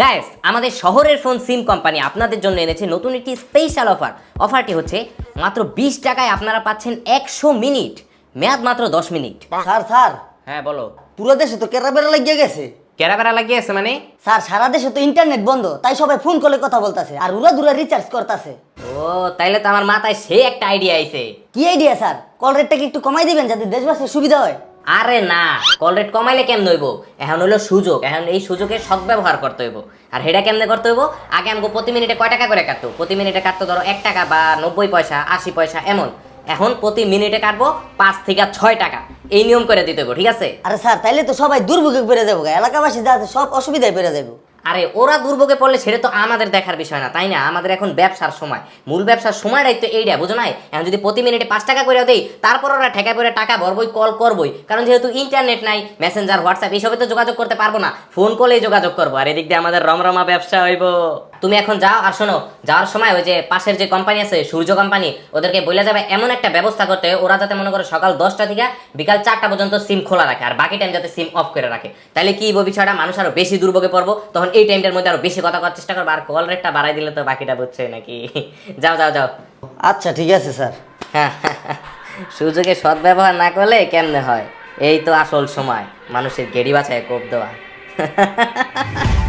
Guys আমাদের শহরের phone সিম company আপনাদের জন্য এনেছে নতুন একটি স্পেশাল অফার অফারটি হচ্ছে মাত্র বিশ টাকায় আপনারা পাচ্ছেন একশো মিনিট। মেয়াদ মাত্র দশ মিনিট। Sir sir. হ্যাঁ বলো। পুরো দেশে তো কেরা বেড়া লাগিয়ে গেছে। কেরা বেড়া লাগিয়ে গেছে মানে? স্যার সারা দেশে তো ইন্টারনেট বন্ধ তাই সবাই ফোন করে কথা বলতাছে আর উড়া দুরা রিচার্জ করতাছে। ও তাইলে তো আমার মাথায় সে একটা আইডিয়া আইছে। কি আইডিয়া স্যার? কল রেটটা কি একটু কমাই দিবেন যাতে দেশবাসীর সুবিধা হয়। আরে না কল রেট কমাইলে কেমন হইব? এখন হলো সুযোগ, এখন এই সুযোগের সদ্ব্যবহার করতে হইব। আর হেটা কেমনে করতে হইব? আগে আমাকে প্রতি মিনিটে কয় টাকা করে কাটতো? প্রতি মিনিটে কাটতো ধরো এক টাকা বা নব্বই পয়সা, আশি পয়সা, এমন। এখন প্রতি মিনিটে কাটবো পাঁচ থেকে ছয় টাকা। এই নিয়ম করে দিতে হইব, ঠিক আছে? আরে স্যার, তাইলে তো সবাই দুর্ভোগে পেরে যাব এলাকাবাসী যা সব অসুবিধায় পেরে যাব। আরে ওরা দুর্ভোগে পড়লে সেটা তো আমাদের দেখার বিষয় না, তাই না? আমাদের এখন ব্যবসার সময়। মূল ব্যবসার সময় তো এইটা বুঝো নাই? এখন যদি প্রতি মিনিটে পাঁচ টাকা করে দেই, তারপর ওরা ঠেকা করে টাকা ভরবই, কল করবই। কারণ যেহেতু ইন্টারনেট নাই মেসেঞ্জার হোয়াটসঅ্যাপ এইসবে তো যোগাযোগ করতে পারব না। ফোন কলেই যোগাযোগ করব। আর এদিক দিয়ে আমাদের রমরমা ব্যবসা হইব। তুমি এখন যাও আর শোনো যাওয়ার সময় ওই যে পাশের যে কোম্পানি আছে সূর্য কোম্পানি ওদেরকে বলে যাবে এমন একটা ব্যবস্থা করতে ওরা যাতে মনে করো সকাল দশটা থেকে বিকাল চারটা পর্যন্ত সিম খোলা রাখে আর বাকি টাইম যাতে সিম অফ করে রাখে। তাহলে কি বিষয়টা? মানুষ আরও বেশি দুর্ভোগে পড়ব তখন এই টাইমটার মধ্যে আরও বেশি কথা করার চেষ্টা করব আর কল রেটটা বাড়াই দিলে তো বাকিটা বুঝছে নাকি? যাও যাও যাও। আচ্ছা ঠিক আছে স্যার। সুযোগে সদ্ব্যবহার না করলে কেমনে হয়? এই তো আসল সময় মানুষের গেড়ি বাছায় কোপ দেওয়া।